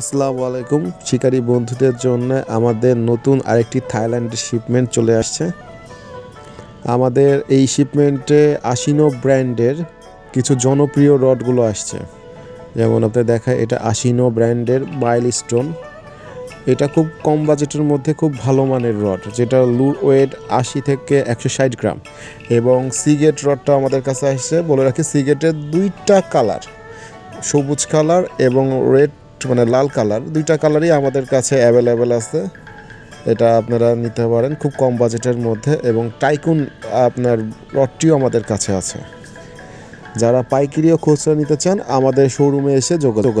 আসসালামু আলাইকুম। শিকারী বন্ধুদের জন্য আমাদের নতুন আরেকটি থাইল্যান্ডের শিপমেন্ট চলে আসছে। আমাদের এই শিপমেন্টে আশিনো ব্র্যান্ডের কিছু জনপ্রিয় রডগুলো আসছে। যেমন আপনার দেখা এটা আশিনো ব্র্যান্ডের মাইল স্টোন এটা খুব কম বাজেটের মধ্যে খুব ভালো মানের রড যেটা লুর ওয়েট আশি থেকে একশো ষাট গ্রাম। এবং সিগেট রডটা আমাদের কাছে আসছে, বলে রাখি সিগেটের দুইটা কালার, সবুজ কালার এবং রেড মানে লাল কালার। দুইটা কালারই আমাদের কাছে অ্যাভেলেবেল আছে। এটা আপনারা নিতে পারেন খুব কম বাজেটের মধ্যে এবং টাইকুন আপনার রডটিও আমাদের কাছে আছে। যারা পাইকারি ও খুচরা নিতে চান, আমাদের শোরুমে এসে যোগাযোগ